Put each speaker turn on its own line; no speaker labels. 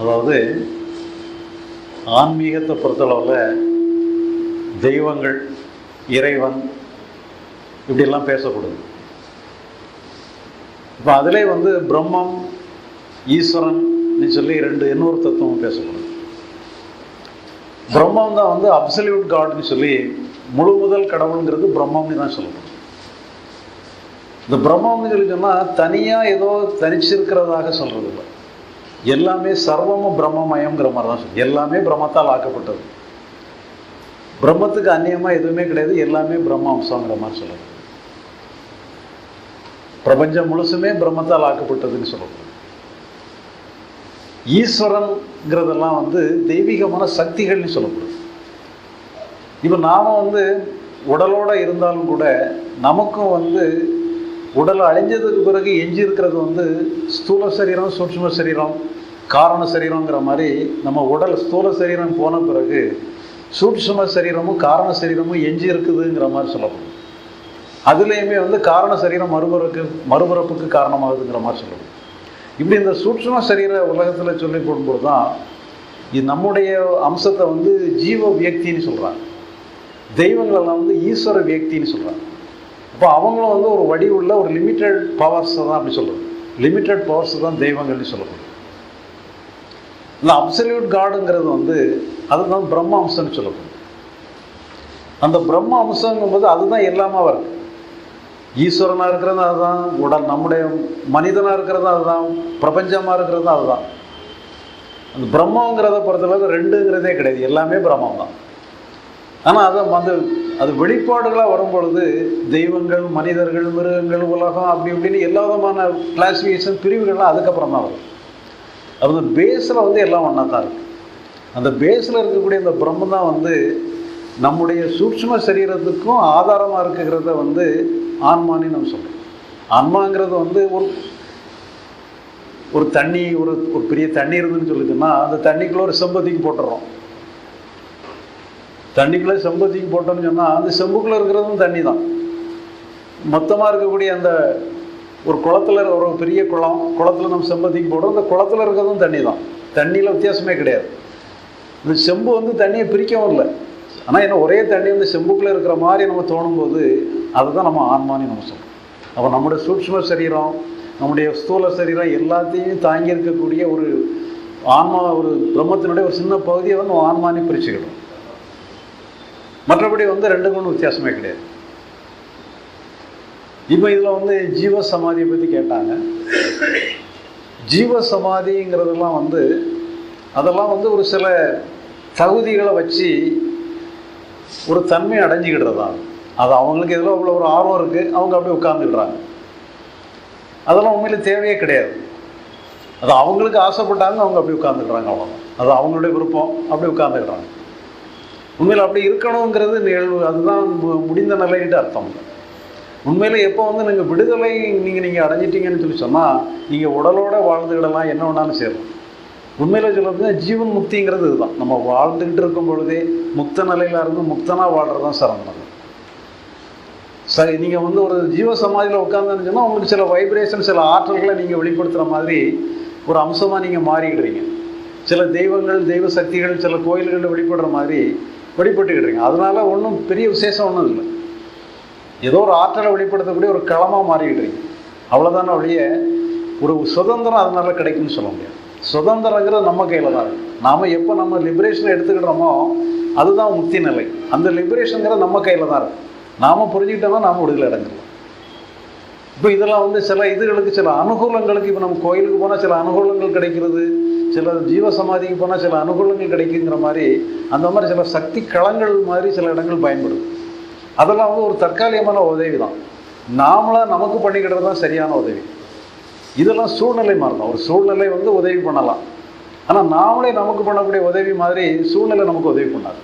அதாவது ஆன்மீகத்தை பொறுத்தளவில் தெய்வங்கள் இறைவன் இப்படிலாம் பேசப்படுது. இப்போ அதிலே வந்து பிரம்மம் ஈஸ்வரன் சொல்லி ரெண்டு இன்னொரு தத்துவம் பேசப்படுது. பிரம்மம் தான் வந்து அப்சல்யூட் காட்னு சொல்லி முழு முதல் கடவுளுங்கிறது பிரம்மம்னு தான் சொல்லப்படும் இந்த பிரம்மம்னு சொல்லி சொன்னால் தனியாக ஏதோ தனிச்சிருக்கிறதாக சொல்கிறது இல்லை எல்லாமே சர்வமும் பிரம்மமயம்ங்கிற மாதிரி தான் சொல்லு எல்லாமே பிரம்மத்தால் ஆக்கப்பட்டது. பிரம்மத்துக்கு அந்நியமாக எதுவுமே கிடையாது எல்லாமே பிரம்ம அம்சங்கிற மாதிரி சொல்லுது பிரபஞ்சம் முழுசுமே பிரம்மத்தால் ஆக்கப்பட்டதுன்னு சொல்லுது ஈஸ்வரன்ங்கிறதெல்லாம் வந்து தெய்வீகமான சக்திகள்னு சொல்லப்படுது. இப்போ நாம் வந்து உடலோடு இருந்தாலும் கூட நமக்கும் வந்து உடல் அழிஞ்சதுக்கு பிறகு எஞ்சி இருக்கிறது வந்து ஸ்தூல சரீரம் சூட்சும சரீரம் காரண சரீரங்கிற மாதிரி நம்ம உடல் ஸ்தூல சரீரம் போன பிறகு சூட்சும சரீரமும் காரண சரீரமும் எஞ்சி இருக்குதுங்கிற மாதிரி சொல்லப்படும். அதுலேயுமே வந்து காரண சரீரம் மறுபுறக்கு மறுபிறப்புக்கு காரணமாகுதுங்கிற மாதிரி சொல்லப்படும். இப்படி இந்த சூட்சும சரீர உலகத்தில் சொல்லி போடும்போது தான் இது நம்முடைய அம்சத்தை வந்து ஜீவ வியக்தின்னு சொல்கிறாங்க தெய்வங்களெல்லாம் வந்து ஈஸ்வர வியக்தின்னு சொல்கிறாங்க அப்போ அவங்களும் வந்து ஒரு வடிவுள்ள ஒரு லிமிட்டட் பவர்ஸை தான் அப்படி சொல்கிறது லிமிட்டட் பவர்ஸ் தான் தெய்வங்கள்னு சொல்லப்படுது இந்த அப்சல்யூட் காடுங்கிறது வந்து அதுதான் பிரம்ம அம்சம்னு சொல்லப்படும். அந்த பிரம்ம அம்சங்கும்போது அதுதான் எல்லாமே வரும் ஈஸ்வரனாக இருக்கிறது அதுதான் உடல் நம்முடைய மனிதனாக இருக்கிறது அதுதான் பிரபஞ்சமாக இருக்கிறது அதுதான். அந்த பிரம்மங்கிறத பொறுத்தளவுக்கு ரெண்டுங்கிறதே கிடையாது எல்லாமே பிரம்மம் தான் ஆனால் அதை வந்து அது வெளிப்பாடுகளாக வரும்பொழுது தெய்வங்கள் மனிதர்கள் மிருகங்கள் உலகம் அப்படி இப்படின்னு எல்லா விதமான கிளாசிஃபிகேஷன் பிரிவுகள்லாம் அதுக்கப்புறம் தான் வரும் அந்த பேஸில் வந்து எல்லாம் ஒன்றா தான் இருக்குது அந்த பேஸில் இருக்கக்கூடிய அந்த பிரம்மம் தான் வந்து நம்முடைய சூட்சம சரீரத்துக்கும் ஆதாரமாக இருக்குங்கிறத வந்து ஆன்மான்னு நம்ம சொல்கிறோம் ஆன்மாங்கிறது வந்து ஒரு ஒரு தண்ணி ஒரு ஒரு பெரிய தண்ணி இருந்துன்னு சொல்லிச்சுன்னா அந்த தண்ணிக்குள்ளே ஒரு செம்பத்திக்கு போட்டுறோம். தண்ணிக்குள்ளே செம்பத்திக்கு போட்டோம்னு சொன்னால் அந்த செம்புக்குள்ளே இருக்கிறதும் தண்ணி தான் மொத்தமாக இருக்கக்கூடிய அந்த ஒரு குளத்துல ஒரு பெரிய குளம் குளத்துல நம்ம செம்பத்திக்கு போடுறோம். அந்த குளத்துல இருக்கிறதும் தண்ணி தான் தண்ணியில் வித்தியாசமே கிடையாது. இந்த செம்பு வந்து தண்ணியை பிரிக்கவும் இல்லை. ஆனால் என்ன ஒரே தண்ணி வந்து செம்புக்குள்ளே இருக்கிற மாதிரி நம்ம தோணும்போது அதுதான் நம்ம ஆன்மான்னு நம்ம சொல்கிறோம் அப்போ நம்முடைய சூட்சம சரீரம் நம்முடைய ஸ்தூல சரீரம் எல்லாத்தையும் தாங்கி இருக்கக்கூடிய ஒரு ஆன்மா ஒரு பிரம்மத்தினுடைய ஒரு சின்ன பகுதியை வந்து நம்ம ஆன்மானே பிரிச்சுக்கிடும் மற்றபடி வந்து ரெண்டுக்கும் ஒன்றும் வித்தியாசமே கிடையாது. இப்போ இதில் வந்து ஜீவ சமாதியை பற்றி கேட்டாங்க. ஜீவ சமாதிங்கிறதெல்லாம் வந்து அதெல்லாம் வந்து ஒரு சில தகுதிகளை வச்சு ஒரு தன்மை அடைஞ்சிக்கிடுறதா அது அவங்களுக்கு எதில் அவ்வளோ ஒரு ஆர்வம் இருக்குது அவங்க அப்படியே உட்காந்துக்கிடுறாங்க அதெல்லாம் உண்மையில் தேவையே கிடையாது. அது அவங்களுக்கு ஆசைப்பட்டாங்க அவங்க அப்படி உட்காந்துக்கிறாங்க அவ்வளோதான் அது அவங்களுடைய விருப்பம் அப்படி உட்காந்துக்கிறாங்க உண்மையில் அப்படி இருக்கணுங்கிறது நிகழ்வு அதுதான் மு- முடிந்த நிலைன்ட்டு அர்த்தம். உண்மையில் எப்போ வந்து நீங்கள் விடுதலை நீங்கள் நீங்கள் அடைஞ்சிட்டீங்கன்னு சொல்லி சொன்னால் நீங்கள் உடலோட வாழ்ந்துக்கிடலாம் என்ன வேணாலும் சேரும் உண்மையில் சொல்லுறதுனா ஜீவன் முக்திங்கிறது இதுதான். நம்ம வாழ்ந்துக்கிட்டு இருக்கும் பொழுதே முக்த நிலையில இருந்து முக்தனாக வாழ்கிறது தான் சிறந்தது சரி நீங்கள் வந்து ஒரு ஜீவ சமாதியில் உட்காந்துன்னு சொன்னால் உங்களுக்கு சில வைப்ரேஷன் சில ஆற்றல்களை நீங்கள் வெளிப்படுத்துகிற மாதிரி ஒரு அம்சமாக நீங்கள் மாறிடுறீங்க சில தெய்வங்கள் தெய்வ சக்திகள் சில கோயில்களில் வெளிப்படுற மாதிரி வெளிப்பட்டுக்கிடுறீங்க அதனால ஒன்றும் பெரிய விசேஷம் ஒன்றும் இல்லை. ஏதோ ஒரு ஆற்றலை வெளிப்படுத்தக்கூடிய ஒரு களமாக மாறிக்கிட்டு இருக்கீங்க அவ்வளோதான ஒழிய ஒரு சுதந்திரம் அதனால கிடைக்கும்னு சொல்ல முடியாது. சுதந்திரங்கிறது நம்ம கையில் தான் இருக்குது நாம் எப்போ நம்ம லிபரேஷனை எடுத்துக்கிட்டோமோ அதுதான் முக்தி நிலை. அந்த லிபரேஷனுங்கிறது நம்ம கையில் தான் இருக்குது நாம் புரிஞ்சுக்கிட்டோம்னா நாம் விடுதலை அடைஞ்சிடலாம் இப்போ இதெல்லாம் வந்து சில இதுகளுக்கு சில அனுகூலங்களுக்கு இப்போ நம்ம கோயிலுக்கு போனால் சில அனுகூலங்கள் கிடைக்கிறது சில ஜீவ சமாதிக்கு போனால் சில அனுகூலங்கள் கிடைக்குங்கிற மாதிரி அந்த மாதிரி சில சக்தி களங்கள் மாதிரி சில இடங்கள் பயன்படுது. அதெல்லாம் வந்து ஒரு தற்காலிகமான உதவி தான். நாமளாக நமக்கு பண்ணிக்கிட்டது தான் சரியான உதவி. இதெல்லாம் சூழ்நிலை மாதிரி தான் ஒரு சூழ்நிலை வந்து உதவி பண்ணலாம். ஆனால் நாமளே நமக்கு பண்ணக்கூடிய உதவி மாதிரி சூழ்நிலை நமக்கு உதவி பண்ணாது.